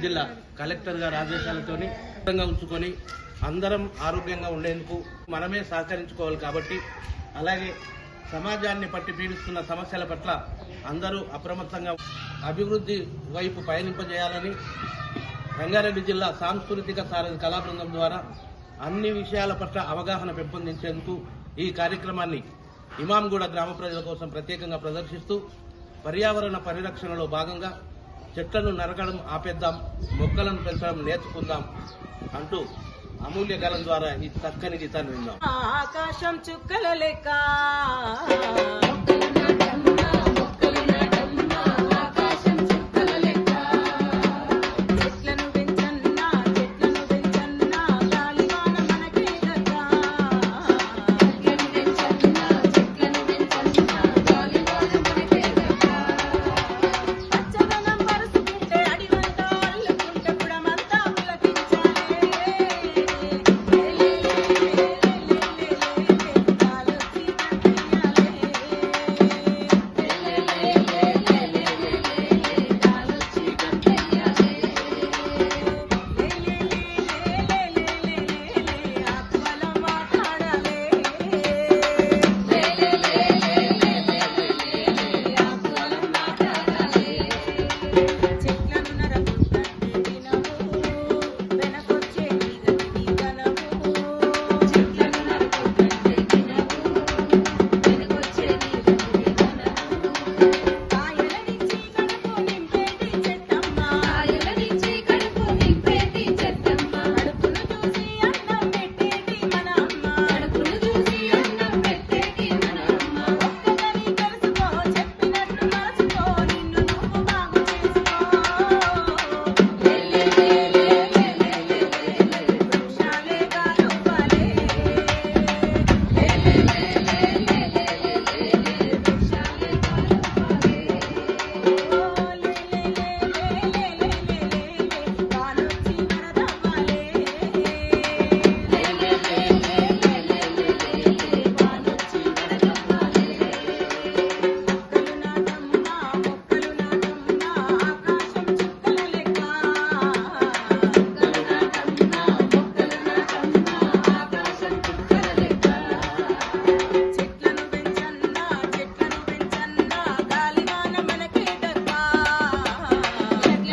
జిల్లా కలెక్టర్ గారి ఆదేశాలతోని ఉంచుకొని అందరం ఆరోగ్యంగా ఉండేందుకు మనమే సహకరించుకోవాలి కాబట్టి అలాగే సమాజాన్ని పట్టి పీడిస్తున్న సమస్యల పట్ల అందరూ అప్రమత్తంగా అభివృద్ధి వైపు పయనింపజేయాలని రంగారెడ్డి జిల్లా సాంస్కృతిక సారథి కళాబృందం ద్వారా అన్ని విషయాల పట్ల అవగాహన పెంపొందించేందుకు ఈ కార్యక్రమాన్ని ఇమాంగూడ గ్రామ ప్రజల కోసం ప్రత్యేకంగా ప్రదర్శిస్తూ పర్యావరణ పరిరక్షణలో భాగంగా చెట్లను నరకడం ఆపేద్దాం మొక్కలను పెంచడం నేర్చుకుందాం అంటూ అమూల్య గాలం ద్వారా ఈ చక్కని గీతాన్ని విందాం ఆకాశం చుక్కల లెక్క